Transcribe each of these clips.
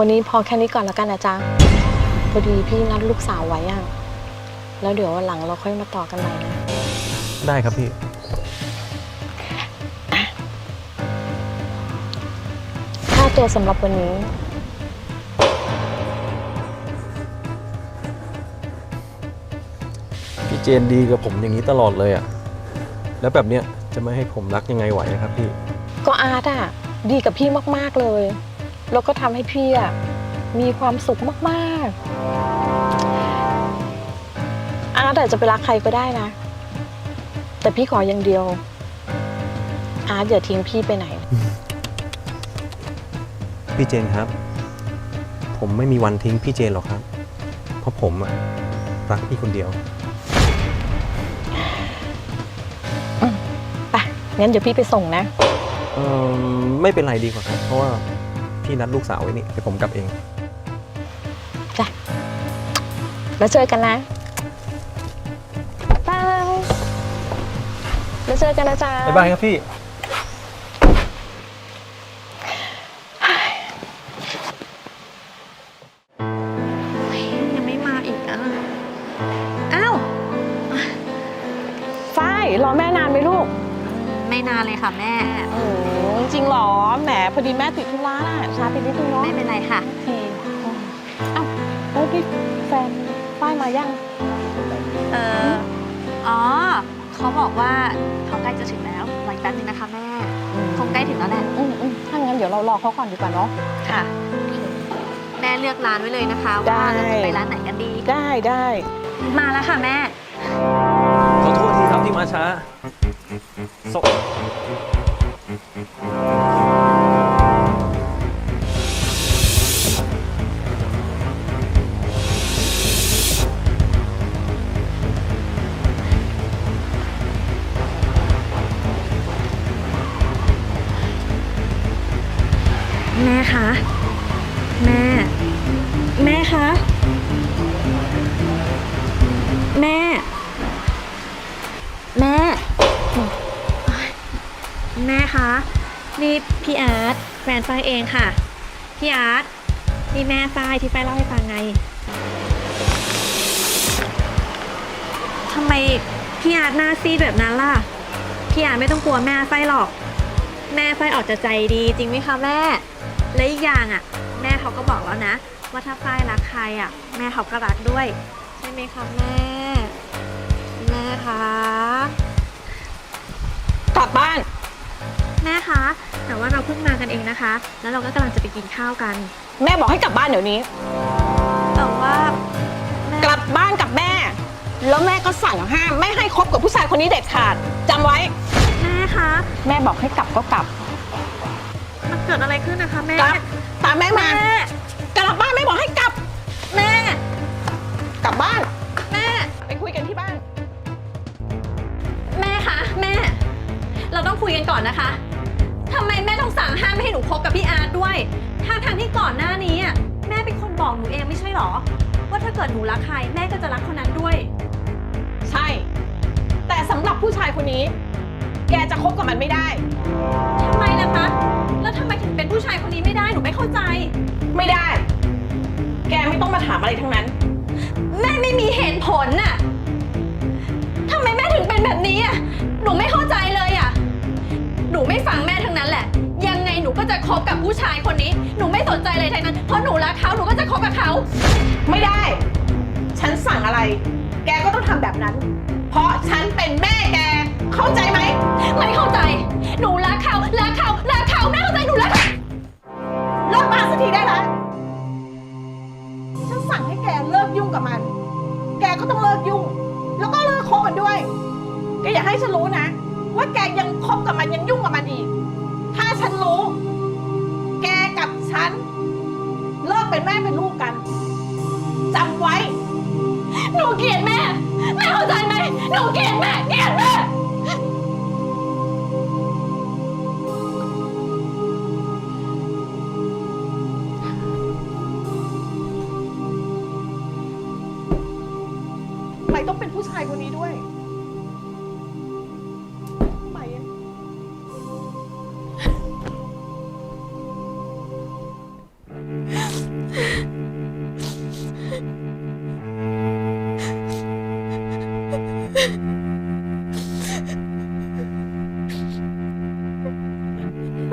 วันนี้พอแค่นี้ก่อนแล้วกันนะจ๊ะพอดีพี่นัดลูกสาวไว้อะแล้วเดี๋ยววันหลังเราค่อยมาต่อกันใหม่นะได้ครับพี่ ค่าตัวสำหรับวันนี้ พี่เจนดีกับผมอย่างนี้ตลอดเลยอะแล้วแบบเนี้ยจะไม่ให้ผมรักยังไงไหวอะครับพี่ ก็อาร์ตอะดีกับพี่มากๆเลย แล้วก็ทำให้พี่อะมีความสุขมากๆ อาร์ตอาจจะไปรักใครก็ได้นะ แต่พี่ขออย่างเดียว อาร์ตอย่าทิ้งพี่ไปไหน พี่เจนครับ ผมไม่มีวันทิ้งพี่เจนหรอกครับ เพราะผมอะรักพี่คนเดียว ไปงั้นเดี๋ยวพี่ไปส่งนะ เออไม่เป็นไรดีกว่าครับ เพราะว่า พี่นัดลูกสาวไว้นี่เดี๋ยวผมกลับเองแล้วเจอกันนะบายแล้วเจอกันนะจ๊ะ บ๊ายบายครับพี่ ยังไม่มาอีกอะ อ้าว ฝ้ายรอแม่นานไหมลูก ไม่นานเลยค่ะแม่อืมจ ริงเหรอ แหมพอดีแม่ติดธุระน่ะช้าไปนิดนึงเนาะไม่เป็นไรค่ะ โอเคอ้าวแล้วพี่แฟนฝ้ายมายัง เอออ๋อ เขาบอกว่าเขาใกล้จะถึงแล้วรออีกแป๊บนึงนะคะแม่คงใกล้ถึงแล้วแหละ อืมอืมถ้างั้นเดี๋ยวเรารอเขาก่อนดีกว่าเนาะ ค่ะ แม่เลือกร้านไว้เลยนะคะได้ ว่าเราจะไปร้านไหนกันดี ได้ได้มาแล้วค่ะแม่ ขอโทษทีครับที่มาช้าส นี่พี่อาร์ตแฟนฝ้ายเองค่ะ พี่อาร์ตนี่แม่ฝ้ายที่ฝ้ายเล่าให้ฟังไงทำไมพี่อาร์ตหน้าซีดแบบนั้นล่ะ พี่อาร์ตไม่ต้องกลัวแม่ฝ้ายหรอก แม่ฝ้ายออกจะใจดีจริงไหมคะแม่ และอีกอย่างอะ แม่เขาก็บอกแล้วนะ ว่าถ้าฝ้ายรักใครอะ แม่เขาก็รักด้วย ใช่ไหมคะแม่ แม่คะ แม่คะ แต่ว่าเราเพิ่งมากันเองนะคะ แล้วเราก็กำลังจะไปกินข้าวกัน แม่บอกให้กลับบ้านเดี๋ยวนี้ แต่ว่าแม่กลับบ้านกับแม่ แล้วแม่ก็สั่งห้ามไม่ให้คบกับผู้ชายคนนี้เด็ดขาดจำไว้ แม่คะ แม่บอกให้กลับก็กลับ มันเกิดอะไรขึ้นนะคะแม่ กลับ ตามแม่มา แม่ กลับบ้านแม่บอกให้กลับ แม่ กลับบ้าน แม่ ไปคุยกันที่บ้าน แม่คะ แม่ เราต้องคุยกันก่อนนะคะ ทำไมแม่ต้องสั่งห้ามไม่ให้หนูคบกับพี่อาร์ตด้วยทางทางๆที่ก่อนหน้านี้อะแม่เป็นคนบอกหนูเองไม่ใช่หรอ ว่าถ้าเกิดหนูรักใครแม่ก็จะรักคนนั้นด้วย ใช่ แต่สำหรับผู้ชายคนนี้ แกจะคบกับมันไม่ได้ ทำไมล่ะคะ แล้วทำไมถึงเป็นผู้ชายคนนี้ไม่ได้ หนูไม่เข้าใจ ไม่ได้ แกไม่ต้องมาถามอะไรทั้งนั้น แม่ไม่มีเหตุผลน่ะ ก็จะคบกับผู้ชายคนนี้ หนูไม่สนใจอะไรทั้งนั้น เพราะหนูรักเขาหนูก็จะคบกับเขา ไม่ได้ ฉันสั่งอะไร แกก็ต้องทำแบบนั้น เพราะฉันเป็นแม่แก เข้าใจไหม ไม่ ม่เป็นลูกกันจำไว้ หนูเกลียดแม่ แม่เข้าใจไหมหนูเกลียดแม่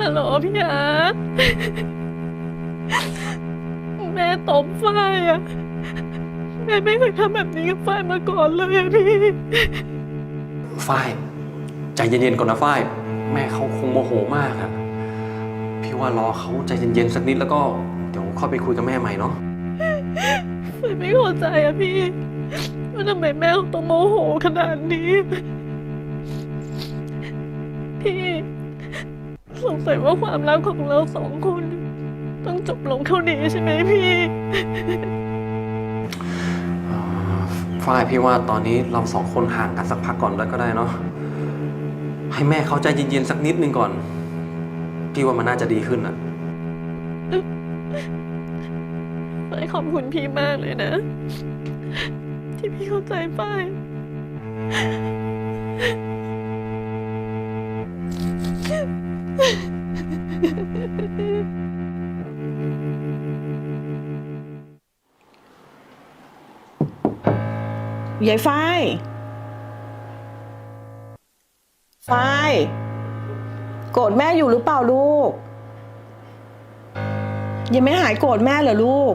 ฮัลโหลพี่อาร์ตแม่ตบฝ้ายอะแม่ไม่เคยทำแบบนี้กับฝ้ายมาก่อนเลยอะพี่ฝ้ายใจเย็นๆก่อนนะฝ้าย แม่เขาคงโมโหมากอะพี่ว่ารอเขาใจเย็นๆสักนิดแล้วก็ เดี๋ยวเข้าไปคุยกับแม่ใหม่เนาะฝ้ายไม่เข้าใจอะพี่ ว่าทำไมแม่ต้องโมโหขนาดนี้ พี่ สงสัยว่าความรักของเราสองคน ต้องจบลงเท่านี้ใช่ไหมพี่อ่าฝ้ายพี่ว่าตอนนี้เราสองคนห่างกันสักพักก่อนแล้วก็ได้เนาะให้แม่เขาใจเย็นๆสักนิดนึงก่อนพี่ว่ามันน่าจะดีขึ้นอะฝ้ายขอบคุณพี่มากเลยนะ ที่พี่เข้าใจฝ้ายยายฝ้ายฝ้ายโกรธแม่อยู่หรือเปล่าลูก ยังไม่หายโกรธแม่เหรอลูก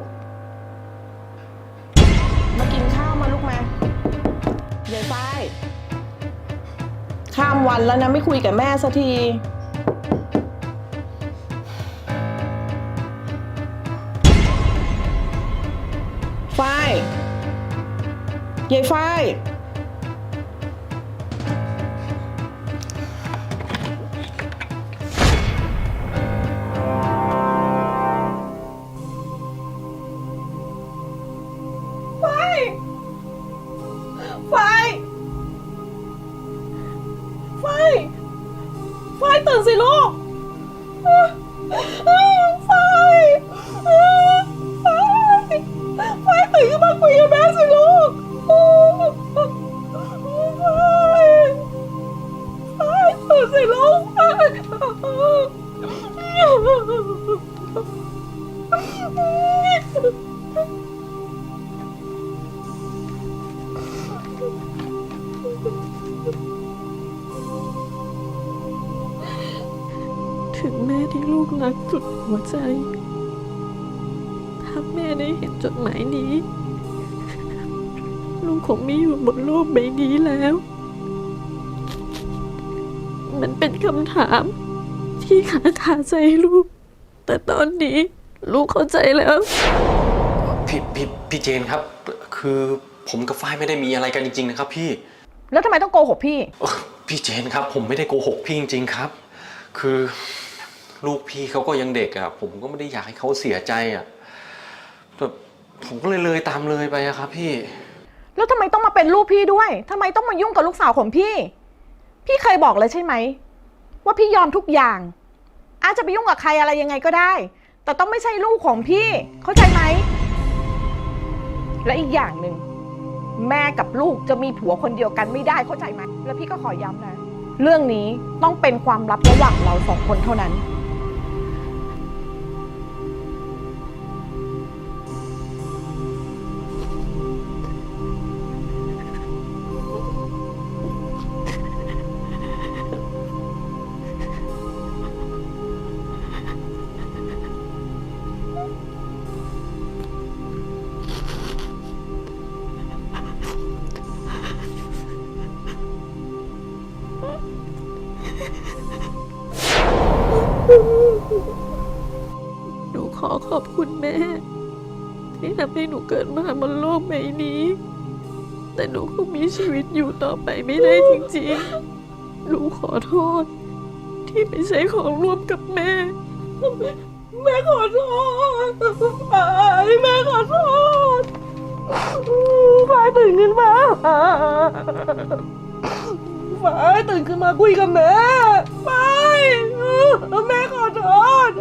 ยายฝ้ายข้ามวันแล้วนะไม่คุยกับแม่สักที ฝ้ายยายฝ้าย ถึงแม่ที่ลูกรักสุดหัวใจ ถ้าแม่ได้เห็นจดหมายนี้ ลูกคงไม่อยู่บนโลกใบนี้แล้ว มันเป็นคำถาม ที่ขาดคาใจลูก แต่ตอนนี้ลูกเข้าใจแล้ว พี่พี่พี่เจนครับ คือผมกับฝ้ายไม่ได้มีอะไรกันจริง ๆ นะครับ พี่แล้วทำไมต้องโกหกพี่ เอ่อพี่เจนครับ ผมไม่ได้โกหกพี่จริง ๆ ครับ คือ ลูกพี่เขาก็ยังเด็กอะผมก็ไม่ได้อยากให้เขาเสียใจอะแต่ผมก็เลยเลยตามเลยไปอะครับ พี่ แล้วทำไมต้องมาเป็นลูกพี่ด้วยทำไมต้องมายุ่งกับลูกสาวของพี่ พี่เคยบอกเลยใช่ไหม ว่าพี่ยอมทุกอย่าง อาจจะไปยุ่งกับใครอะไรยังไงก็ได้ แต่ต้องไม่ใช่ลูกของพี่ เข้าใจไหม และอีกอย่างหนึ่ง แม่กับลูกจะมีผัวคนเดียวกันไม่ได้เข้าใจไหม แล้วพี่ก็ขอย้ำนะ เรื่องนี้ต้องเป็นความลับระหว่างเราสองคนเท่านั้น หนูขอขอบคุณแม่ ที่ทำให้หนูเกิดมาบนโลกใบนี้ แต่หนูคงมีชีวิตอยู่ต่อไปไม่ได้จริงๆ หนูขอโทษ ที่ไม่ใช่ของร่วมกับแม่ แม่ขอโทษแม่ขอโทษฟ้าตื่นขึ้นมาฟ้าตื่นขึ้นมาคุยกับแม่ฟ้า แม่ขอโทษ